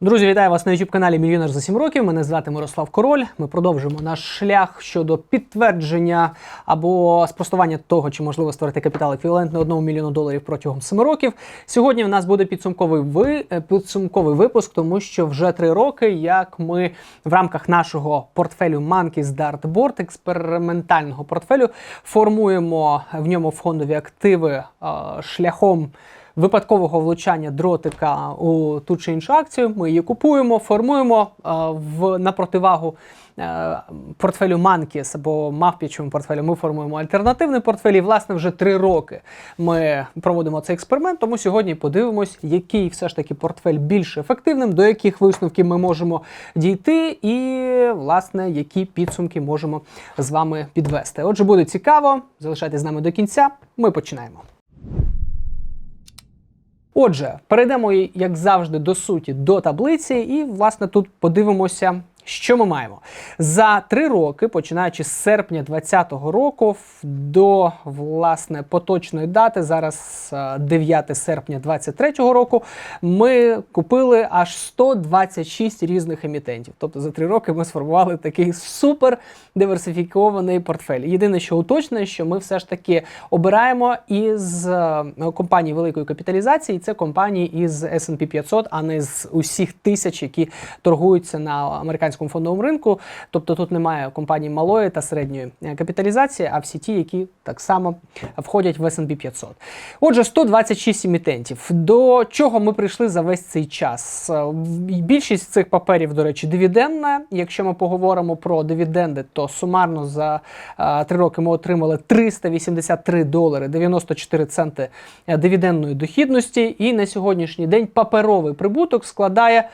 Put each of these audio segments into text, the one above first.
Друзі, вітаю вас на youtube каналі Мільйонер за 7 років. Мене звати Мирослав Король. Ми продовжуємо наш шлях щодо підтвердження або спростування того, чи можливо створити капітал еквівалентний 1 мільйону доларів протягом 7 років. Сьогодні в нас буде підсумковий ви е, підсумковий випуск, тому що вже 3 роки, як ми в рамках нашого портфелю Monkeys Dartboard, експериментального портфелю, формуємо в ньому фондові активи е, шляхом випадкового влучання дротика у ту чи іншу акцію. Ми її купуємо, формуємо е, в на противагу. е, Портфелю Monkeys або мавпічому портфелю ми формуємо альтернативний портфель. І, власне, вже три роки ми проводимо цей експеримент. Тому сьогодні подивимось, який все ж таки портфель більш ефективним, до яких висновків ми можемо дійти, і власне які підсумки можемо з вами підвести. Отже, буде цікаво. Залишайтесь з нами до кінця. Ми починаємо. Отже, перейдемо, як завжди, до суті, до таблиці, і, власне, тут подивимося. Що ми маємо за три роки, починаючи з серпня 2020 року до власне поточної дати, зараз е, 9 серпня 2023 року, ми купили аж 126 різних емітентів. Тобто за три роки ми сформували такий супер диверсифікований портфель. Єдине, що уточнює, що ми все ж таки обираємо із е, компаній великої капіталізації. Це компанії із S&P 500, а не з усіх тисяч, які торгуються на американському фондовому ринку. Тобто тут немає компаній малої та середньої е, капіталізації, а всі ті, які так само входять в S&P 500. Отже, 126 емітентів. До чого ми прийшли за весь цей час? Е, Більшість цих паперів, до речі, дивідендна. Якщо ми поговоримо про дивіденди, то сумарно за три роки ми отримали 383 долари 94 центи е, дивідендної дохідності. І на сьогоднішній день паперовий прибуток складає е,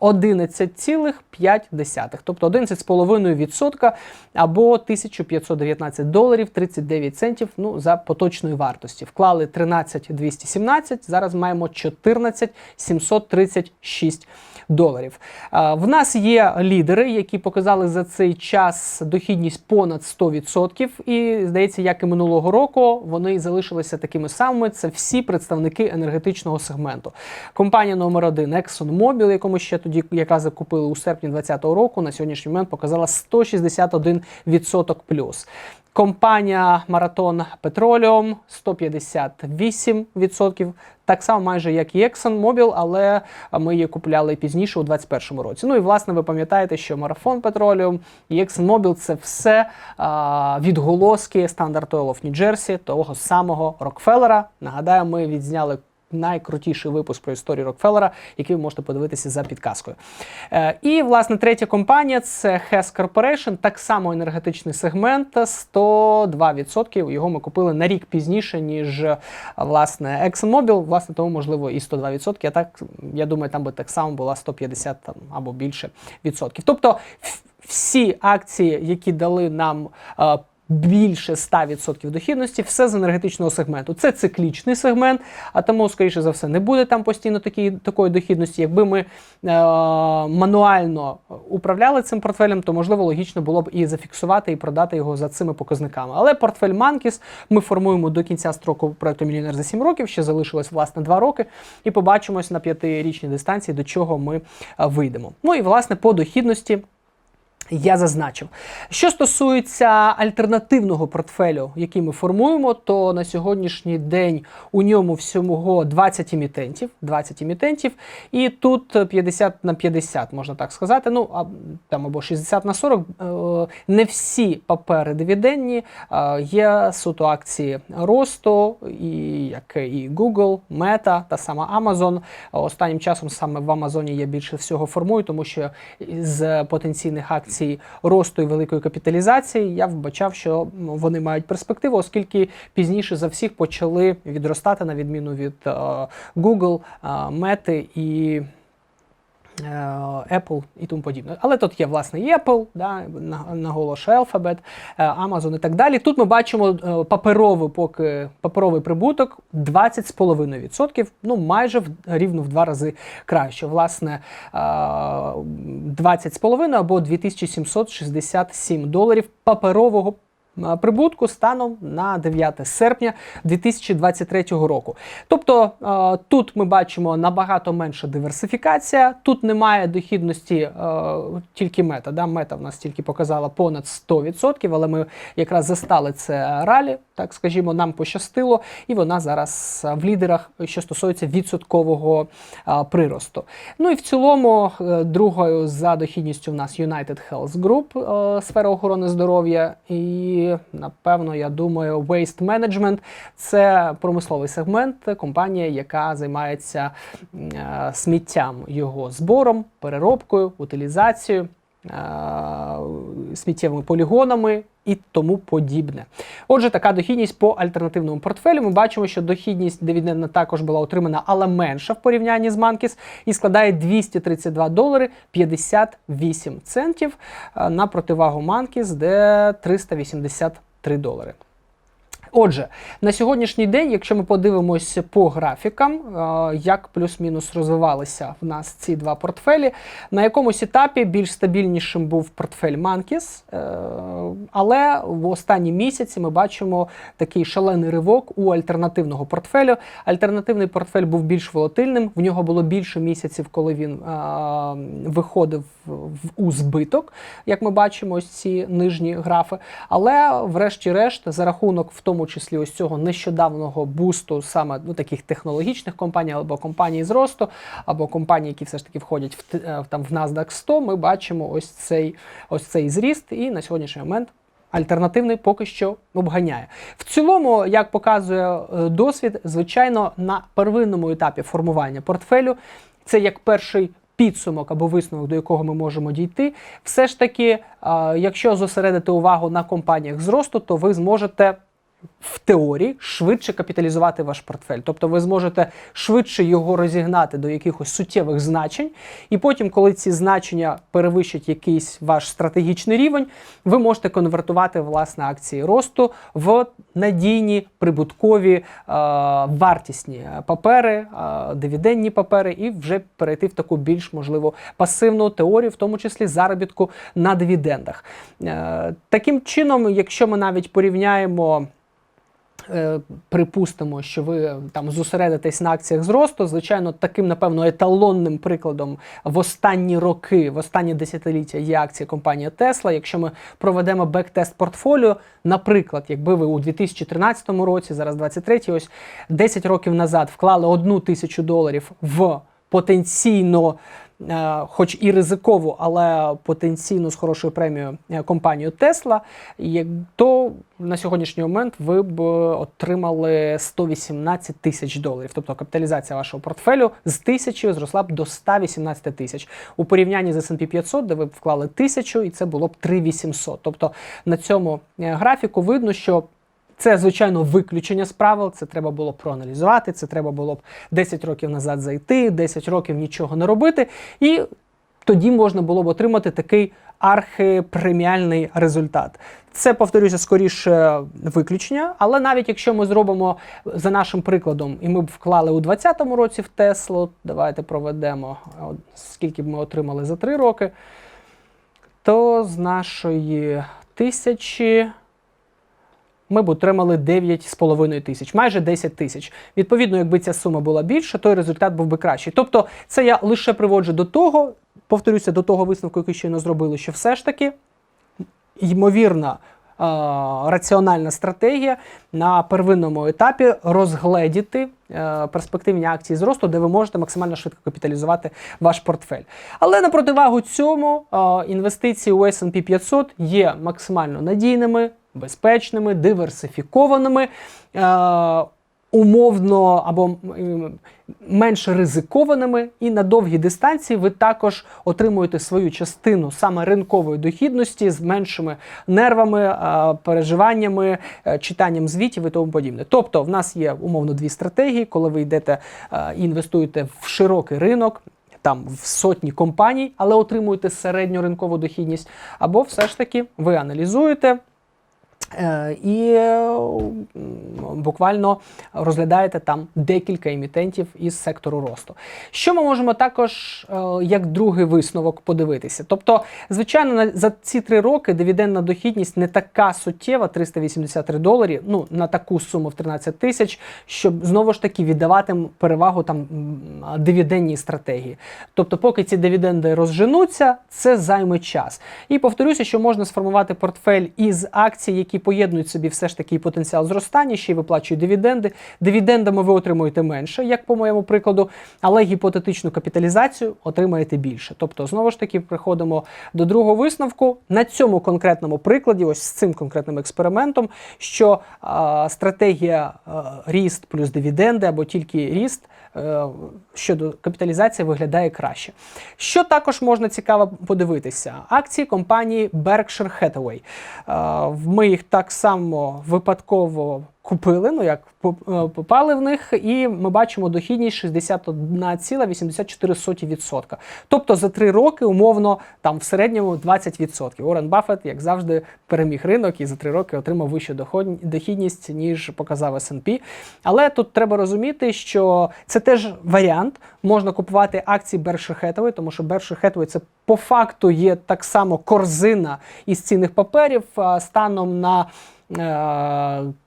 11,5, тобто 11,5% або 1519 доларів 39 центів ну, за поточної вартості. Вклали 13217, зараз маємо 14736 доларів. В нас є лідери, які показали за цей час дохідність понад 100%. І здається, як і минулого року, вони залишилися такими самими. Це всі представники енергетичного сегменту. Компанія номер один ExxonMobil, якому ще тоді якраз закупили у серпні 2020 року, на сьогоднішній момент показала 161% плюс. Компанія Marathon Petroleum 158%. Так само майже як і ExxonMobil, але ми її купляли пізніше у 2021 році. Ну і власне ви пам'ятаєте, що Marathon Petroleum і ExxonMobil – це все а, відголоски Standard Oil of New Jersey, того самого Рокфеллера. Нагадаю, ми відзняли найкрутіший випуск про історію Рокфеллера, який ви можете подивитися за підказкою. Е, і, власне, третя компанія це Hess Corporation, так само енергетичний сегмент, 102%. Його ми купили на рік пізніше, ніж власне ExxonMobil, власне, тому, можливо, і 102%. А так, я думаю, там би так само була 150 там, або більше відсотків. Тобто, всі акції, які дали нам е, більше 100% дохідності, все з енергетичного сегменту. Це циклічний сегмент, а тому, скоріше за все, не буде там постійно такі, такої дохідності. Якби ми е, мануально управляли цим портфелем, то можливо логічно було б і зафіксувати і продати його за цими показниками. Але портфель Monkeys ми формуємо до кінця строку проекту Мільйонер за 7 років. Ще залишилось власне 2 роки, і побачимось на п'ятирічній дистанції, до чого ми е, вийдемо. Ну і власне по дохідності. Я зазначив. Що стосується альтернативного портфелю, який ми формуємо, то на сьогоднішній день у ньому всього 20 емітентів, 20 емітентів, і тут 50 на 50, можна так сказати. Ну а там або 60 на 40. Е, Не всі папери дивідендні, е, є суто акції росту, і як і Google, Meta та сама Amazon. Останнім часом саме в Амазоні я більше всього формую, тому що з потенційних акцій росту і великої капіталізації я вбачав, що ну, вони мають перспективу, оскільки пізніше за всіх почали відростати на відміну від е, Google, Мети і. Е, Apple і тому подібне. Але тут є власне і Apple, да, на- наголошує Alphabet, е, Amazon і так далі. Тут ми бачимо е, паперовий поки паперовий прибуток 20,5%, ну майже в, рівно в два рази краще. Власне, е, 20,5 або 2767 доларів паперового прибутку станом на 9 серпня 2023 року. Тобто е, тут ми бачимо набагато менша диверсифікація. Тут немає дохідності е, тільки мета. Да? Мета в нас тільки показала понад 100%, але ми якраз застали це ралі, так скажімо, нам пощастило, і вона зараз е, в лідерах, що стосується відсоткового е, приросту. Ну і в цілому, е, другою за дохідністю в нас United Health Group, е, сфера охорони здоров'я, і напевно, я думаю, Waste Management – це промисловий сегмент, компанія, яка займається е, сміттям, його збором, переробкою, утилізацією. е, Сміттєвими полігонами і тому подібне. Отже, така дохідність по альтернативному портфелю. Ми бачимо, що дохідність дивідендна також була отримана, але менша в порівнянні з Манкіс і складає 232 долари 58 центів е, на противагу Манкіс, де 383 долари. Отже, на сьогоднішній день, якщо ми подивимося по графікам, е, як плюс-мінус розвивалися в нас ці два портфелі, на якомусь етапі більш стабільнішим був портфель Манкіс, але в останні місяці ми бачимо такий шалений ривок у альтернативного портфелю. Альтернативний портфель був більш волатильним, в нього було більше місяців, коли він е, виходив у збиток, як ми бачимо, ось ці нижні графи. Але, врешті-решт, за рахунок в тому числі ось цього нещодавного бусту саме ну, таких технологічних компаній, або компаній з росту, або компаній, які все ж таки входять в, е, там, в NASDAQ 100, ми бачимо ось цей, ось цей зріст, і на сьогоднішній момент. Альтернативний поки що обганяє. В цілому, як показує е, досвід, звичайно, на первинному етапі формування портфелю це як перший підсумок або висновок, до якого ми можемо дійти. Все ж таки, е, якщо зосередити увагу на компаніях зросту, то ви зможете. В теорії швидше капіталізувати ваш портфель, тобто ви зможете швидше його розігнати до якихось суттєвих значень, і потім, коли ці значення перевищать якийсь ваш стратегічний рівень, ви можете конвертувати власне акції росту в надійні прибуткові е, вартісні папери, е, дивідендні папери, і вже перейти в таку більш можливо пасивну теорію, в тому числі заробітку на дивідендах. Е, таким чином, якщо ми навіть порівняємо. Е, Припустимо, що ви там зосередитесь на акціях зросту. Звичайно, таким, напевно, еталонним прикладом в останні роки, в останні десятиліття є акції компанії Tesla. Якщо ми проведемо бек-тест портфоліо, наприклад, якби ви у 2013 році, зараз 23 ось 10 років назад вклали одну тисячу доларів в потенційно хоч і ризикову, але потенційно з хорошою премією е, компанію як- то на сьогоднішній момент ви б отримали 118 тисяч доларів. Тобто капіталізація вашого портфелю з тисячі зросла б до 118 тисяч. У порівнянні з S&P 500, де ви б вклали тисячу, і це було б 3800. Тобто на цьому е, графіку видно, що це, звичайно, виключення з правил. Це треба було проаналізувати. Це треба було б 10 років назад зайти, 10 років нічого не робити. І тоді можна було б отримати такий архипреміальний результат. Це, повторюся, скоріше виключення, але навіть якщо ми зробимо за нашим прикладом, і ми б вклали у 2020 році в Теслу, давайте проведемо, скільки б ми отримали за 3 роки, то з нашої тисячі ми б отримали 9,5 тисяч, майже 10 тисяч. Відповідно, якби ця сума була більша, то й результат був би кращий. Тобто, це я лише приводжу до того, повторюся, до того висновку, який щойно зробили, що все ж таки ймовірна. Раціональна стратегія на первинному етапі розгледіти е, перспективні акції зросту, де ви можете максимально швидко капіталізувати ваш портфель. Але на противагу цьому інвестиції у S&P 500 є максимально надійними, безпечними, диверсифікованими. е, Умовно або м, менш ризикованими, і на довгій дистанції ви також отримуєте свою частину саме ринкової дохідності з меншими нервами, е, переживаннями, е, читанням звітів і тому подібне. Тобто, в нас є умовно дві стратегії, коли ви йдете е, і інвестуєте в широкий ринок. Там в сотні компаній, але отримуєте середню ринкову дохідність, або все ж таки ви аналізуєте, Е, І е, буквально розглядаєте там декілька емітентів із сектору росту. Що ми можемо також е, як другий висновок подивитися? Тобто, звичайно, за ці три роки дивідендна дохідність не така суттєва, 383 доларі, ну на таку суму в 13 тисяч, щоб знову ж таки віддавати перевагу там дивідендній стратегії. Тобто, поки ці дивіденди розженуться, це займе час. І повторюся, що можна сформувати портфель із акцій, які поєднують собі все ж таки потенціал зростання, ще й виплачують дивіденди. Дивідендами ви отримуєте менше, як по моєму прикладу, але гіпотетичну капіталізацію отримаєте більше. Тобто, знову ж таки, приходимо до другого висновку на цьому конкретному прикладі, ось з цим конкретним експериментом, що а, стратегія а, ріст плюс дивіденди або тільки ріст е, щодо капіталізації виглядає краще. Що також можна цікаво подивитися? Акції компанії Berkshire Hathaway. Е, Ми їх так само випадково купили, ну як е, попали в них, і ми бачимо дохідність 61,84%. Тобто за три роки умовно там в середньому 20%. Уоррен Баффет, як завжди, переміг ринок і за три роки отримав вищу дохідність, ніж показав S&P. Але тут треба розуміти, що це теж варіант. Можна купувати акції Berkshire Hathaway, тому що Berkshire Hathaway це по факту є так само корзина із цінних паперів станом на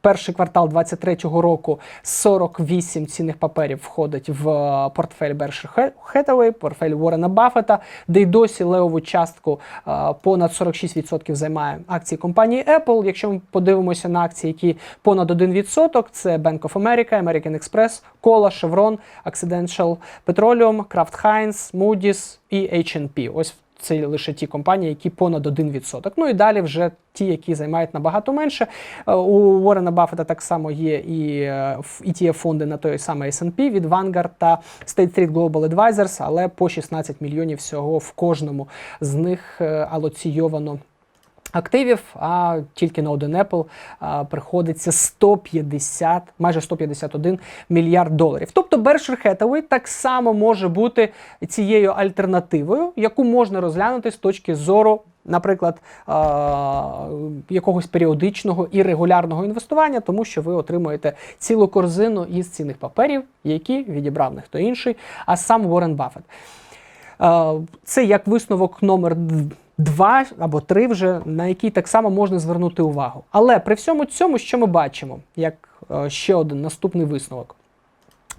перший квартал 2023 року 48 цінних паперів входить в е, портфель Berkshire Hathaway, портфель Уоррена Баффета, де й досі левову частку е, понад 46% займає акції компанії Apple. Якщо ми подивимося на акції, які понад 1%, це Bank of America, American Express, Cola, Chevron, Occidental Petroleum, Kraft Heinz, Moody's і H&P. Ось це лише ті компанії, які понад 1%. Ну і далі вже ті, які займають набагато менше. Е, У Уоррена Баффета так само є і і ті фонди на той самий S&P від Vanguard та State Street Global Advisors, але по 16 мільйонів всього в кожному з них е, алоційовано активів, а тільки на один Apple а, приходиться 150, майже 151 мільярд доларів. Тобто Berkshire Hathaway так само може бути цією альтернативою, яку можна розглянути з точки зору. Наприклад, якогось періодичного і регулярного інвестування, тому що ви отримуєте цілу корзину із цінних паперів, які відібрав не хто інший, а сам Уоррен Баффет. Це як висновок номер 2 або 3 вже, на який так само можна звернути увагу. Але при всьому цьому, що ми бачимо, як е, ще один наступний висновок.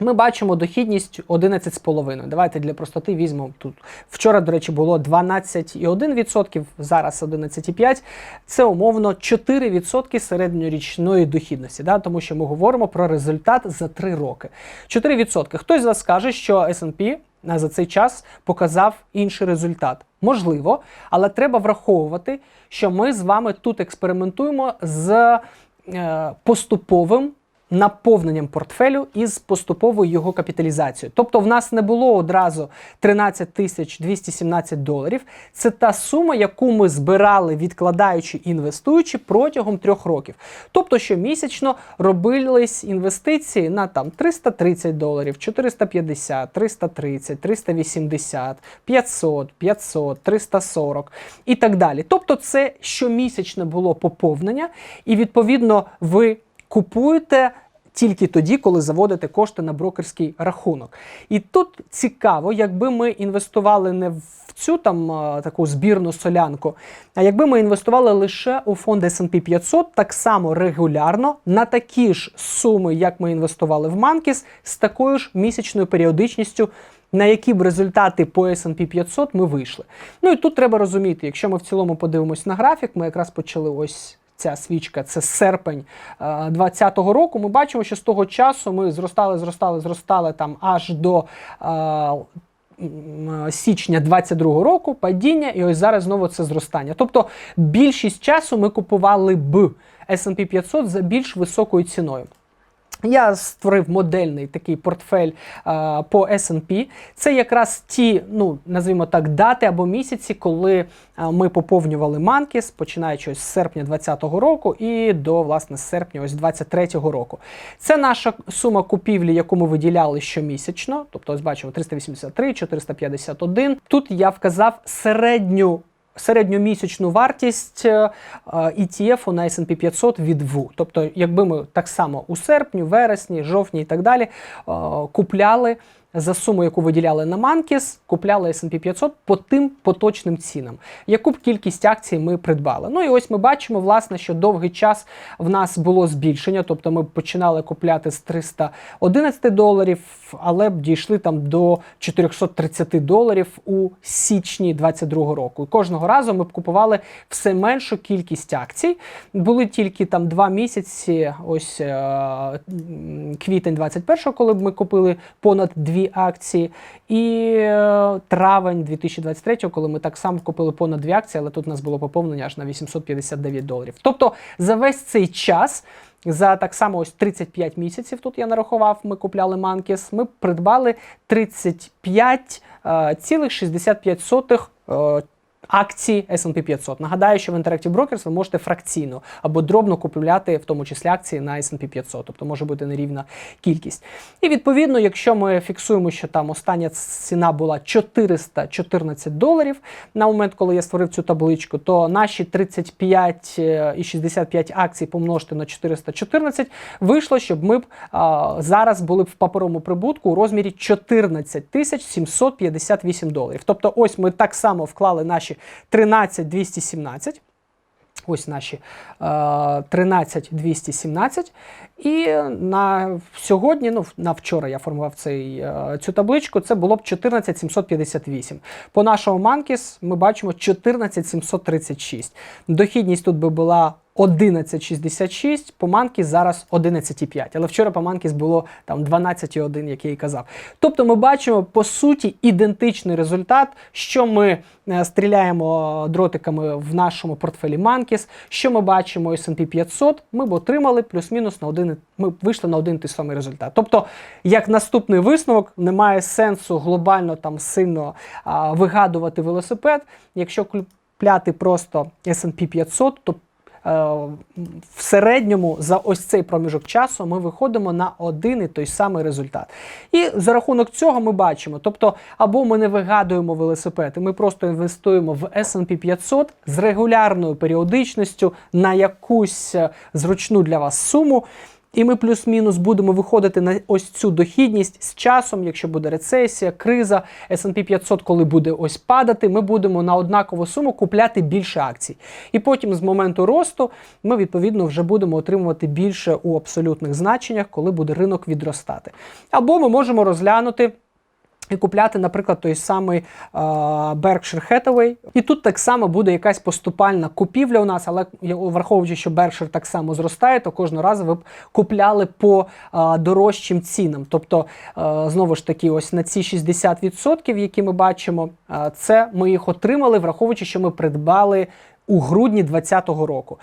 Ми бачимо дохідність 11,5. Давайте для простоти візьмемо тут. Вчора, до речі, було 12,1%, зараз 11,5%. Це умовно 4% середньорічної дохідності, да? тому що ми говоримо про результат за 3 роки. 4%. Хтось з вас скаже, що S&P за цей час показав інший результат. Можливо, але треба враховувати, що ми з вами тут експериментуємо з е, поступовим наповненням портфелю із поступовою його капіталізацією. Тобто в нас не було одразу 13 тисяч 217 доларів. Це та сума, яку ми збирали, відкладаючи і інвестуючи протягом трьох років. Тобто, щомісячно робились інвестиції на там 330 доларів, 450, 330, 380, 500, 500, 340 і так далі. Тобто, це щомісячне було поповнення, і відповідно ви купуєте тільки тоді, коли заводите кошти на брокерський рахунок. І тут цікаво, якби ми інвестували не в цю там таку збірну солянку, а якби ми інвестували лише у фонд S&P 500 так само регулярно на такі ж суми, як ми інвестували в Манкіс, з такою ж місячною періодичністю. На які б результати по S&P 500 ми вийшли. Ну і тут треба розуміти, якщо ми в цілому подивимось на графік, ми якраз почали ось ця свічка, це серпень 2020 року. Ми бачимо, що з того часу ми зростали, зростали, зростали там аж до. е, Січня 22 року падіння, і ось зараз знову це зростання. Тобто більшість часу ми купували б S&P 500 за більш високою ціною. Я створив модельний такий портфель е, по S&P. Це якраз ті, ну назвімо так, дати або місяці, коли ми поповнювали Манкіс, починаючи з серпня 2020 року і до власне серпня ось 2023 року. Це наша сума купівлі, яку ми виділяли щомісячно. Тобто, ось бачимо 383, 451. Тут я вказав середню середньомісячну вартість е, ETF на S&P 500 від ВУ. Тобто, якби ми так само у серпні, вересні, жовтні і так далі е, купляли за суму, яку виділяли на Манкіс, купляли S&P 500 по тим поточним цінам. Яку б кількість акцій ми придбали? Ну і ось ми бачимо, власне, що довгий час в нас було збільшення, тобто ми починали купляти з 311 доларів, але б дійшли там до 430 доларів у січні 22 року. І кожного разу ми б купували все меншу кількість акцій. Були тільки там два місяці, ось е, квітень 21-го, коли б ми купили понад дві акції, і е, травень 2023-го, коли ми так само купили понад дві акції, але тут у нас було поповнення аж на 859 доларів. Тобто за весь цей час. За так само ось 35 місяців тут я нарахував, ми купляли Манкіс, ми придбали 35,65 акцій S&P 500. Нагадаю, що в Interactive Brokers ви можете фракційно або дробно купляти, в тому числі акції на S&P 500, тобто може бути нерівна кількість. І відповідно, якщо ми фіксуємо, що там остання ціна була 414 доларів на момент, коли я створив цю табличку, то наші 35 е, і 65 акцій помножити на 414 вийшло, щоб ми б а, зараз були б в паперовому прибутку у розмірі 14 тисяч 758 доларів. Тобто, ось ми так само вклали наші 13 217. Ось наші е, 13 217. І на сьогодні, ну на вчора я формував цей, е, цю табличку, це було б 14 758. По нашому Манкіс ми бачимо 14 736. Дохідність тут би була 11,66, по Манкіс зараз 11,5. Але вчора по Манкіс було там 12,1, як я і казав. Тобто ми бачимо по суті ідентичний результат, що ми е, стріляємо дротиками в нашому портфелі Манкіс, що ми бачимо S&P 500, ми б отримали плюс-мінус на один, ми вийшли на один той самий результат. Тобто, як наступний висновок, немає сенсу глобально там сильно а, вигадувати велосипед. Якщо купляти просто S&P 500, то в середньому за ось цей проміжок часу ми виходимо на один і той самий результат. І за рахунок цього ми бачимо, тобто, або ми не вигадуємо велосипед, ми просто інвестуємо в S&P 500 з регулярною періодичністю на якусь е, зручну для вас суму. І ми плюс-мінус будемо виходити на ось цю дохідність з часом, якщо буде рецесія, криза, S&P 500, коли буде ось падати, ми будемо на однакову суму купляти більше акцій. І потім з моменту росту ми відповідно вже будемо отримувати більше у абсолютних значеннях, коли буде ринок відростати. Або ми можемо розглянути. І купляти, наприклад, той самий uh, Berkshire Hathaway. І тут так само буде якась поступальна купівля у нас, але враховуючи, що Berkshire так само зростає, то кожного разу ви б купляли по uh, дорожчим цінам. Тобто, uh, знову ж таки, ось на ці 60%, які ми бачимо, це ми їх отримали, враховуючи, що ми придбали у грудні 2020 року.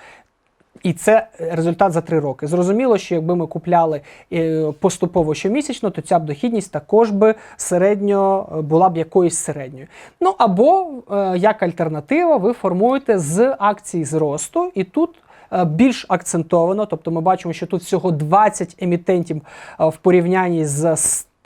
І це результат за три роки. Зрозуміло, що якби ми купляли е, поступово щомісячно, то ця б дохідність також би середньо була б якоюсь середньою. Ну або е, як альтернатива, ви формуєте з акцій зросту, і тут. е, Більш акцентовано, тобто ми бачимо, що тут всього 20 емітентів е, в порівнянні з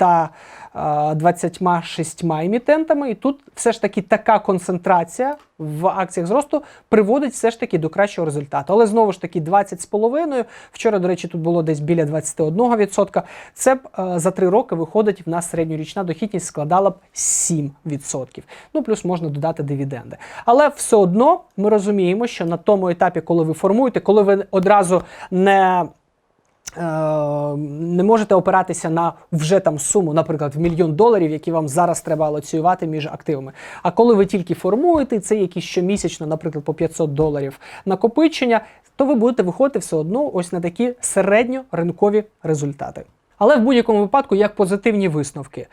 100 е, 26 емітентами, і тут все ж таки така концентрація в акціях зросту приводить все ж таки до кращого результату. Але знову ж таки 20 з половиною. Вчора, до речі, тут було десь біля 21%. Це б е, за 3 роки виходить в нас середньорічна дохідність складала б 7%. Ну плюс можна додати дивіденди. Але все одно ми розуміємо, що на тому етапі, коли ви формуєте, коли ви одразу не не можете опиратися на вже там суму, наприклад, в мільйон доларів, які вам зараз треба алоціювати між активами. А коли ви тільки формуєте це якісь щомісячно, наприклад, по 500 доларів накопичення, то ви будете виходити все одно ось на такі середньоринкові результати. Але в будь-якому випадку як позитивні висновки.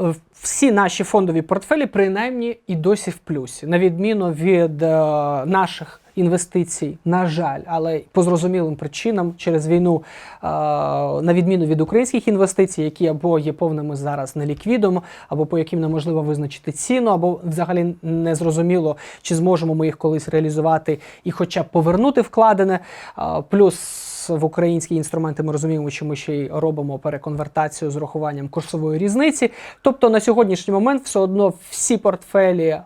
Е, Всі наші фондові портфелі принаймні і досі в плюсі, на відміну від е, наших інвестицій, на жаль, але по зрозумілим причинам через війну, е, на відміну від українських інвестицій, які або є повними зараз неліквідом, або по яким неможливо визначити ціну, або взагалі не зрозуміло, чи зможемо ми їх колись реалізувати і, хоча б повернути вкладене. Е, плюс в українські інструменти ми розуміємо, що ми ще й робимо переконвертацію з урахуванням курсової різниці. Тобто на сьогоднішній момент все одно всі портфелі е,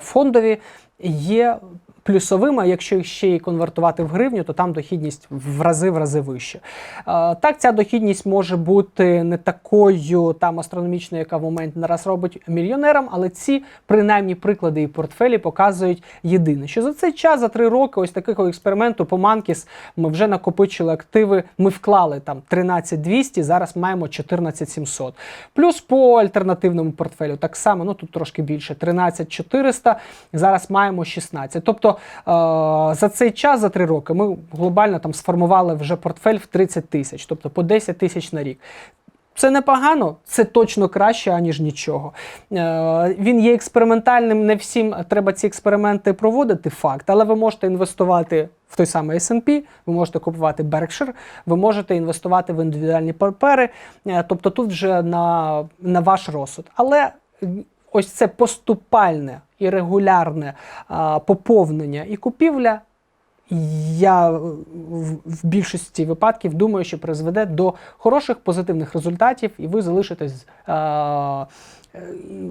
фондові є плюсовими, а якщо ще й конвертувати в гривню, то там дохідність в рази в рази вища. Е, Так, ця дохідність може бути не такою там астрономічною, яка в момент нараз робить мільйонерам, але ці принаймні приклади і портфелі показують єдине, що за цей час, за три роки, ось такого експерименту по Манкіс ми вже накопичили активи. Ми вклали там 13200, зараз маємо 14700. Плюс по альтернативному портфелю так само, ну тут трошки більше 13400, зараз маємо 16. Тобто е, за цей час, за три роки, ми глобально там сформували вже портфель в 30 тисяч, тобто по 10 тисяч на рік. Це непогано, це точно краще, аніж нічого. Е, він є експериментальним, не всім треба ці експерименти проводити, факт, але ви можете інвестувати в той самий S&P, ви можете купувати Berkshire, ви можете інвестувати в індивідуальні папери, е, тобто тут вже на, на ваш розсуд. Але ось це поступальне і регулярне а, поповнення і купівля я в, більшості випадків думаю, що призведе до хороших позитивних результатів, і ви залишитесь е,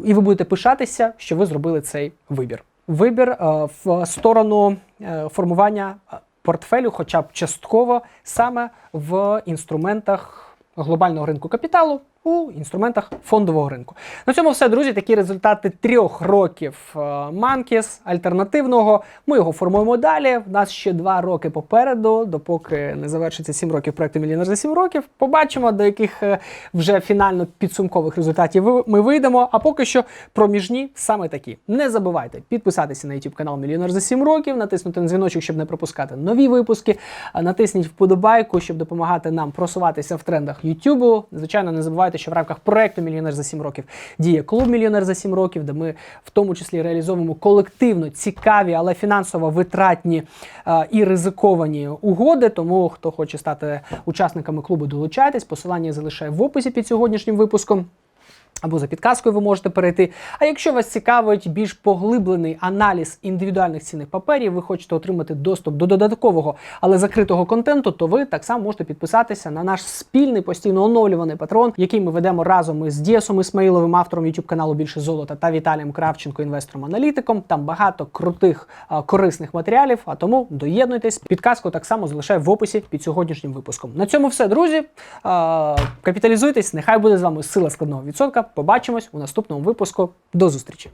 і ви будете пишатися, що ви зробили цей вибір. Вибір е, в сторону е, формування портфелю, хоча б частково, саме в інструментах глобального ринку капіталу. У інструментах фондового ринку. На цьому все, друзі. Такі результати трьох років Манкіс альтернативного. Ми його формуємо далі. У нас ще два роки попереду, допоки не завершиться сім років проекту Мільйонер за сім років. Побачимо, до яких е, вже фінально підсумкових результатів ми вийдемо. А поки що проміжні саме такі. Не забувайте підписатися на YouTube канал Мільйонер за 7 років, натиснути на дзвіночок, щоб не пропускати нові випуски. Натисніть вподобайку, щоб допомагати нам просуватися в трендах YouTube. Звичайно, не забувайте, що в рамках проекту Мільйонер за 7 років діє клуб Мільйонер за 7 років, де ми в тому числі реалізовуємо колективно цікаві, але фінансово витратні е, і ризиковані угоди. Тому хто хоче стати учасниками клубу, долучайтесь. Посилання я залишаю в описі під сьогоднішнім випуском. Або за підказкою ви можете перейти. А якщо вас цікавить більш поглиблений аналіз індивідуальних цінних паперів, ви хочете отримати доступ до додаткового, але закритого контенту, то ви так само можете підписатися на наш спільний постійно оновлюваний патрон, який ми ведемо разом із Дієсом Ісмаїловим, автором YouTube каналу Більше золота та Віталієм Кравченко, інвестором-аналітиком. Там багато крутих а, корисних матеріалів. А тому доєднуйтесь. Підказку так само залишаю в описі під сьогоднішнім випуском. На цьому все, друзі. А, Капіталізуйтесь. Нехай буде з вами сила складного відсотка. Побачимось у наступному випуску. До зустрічі!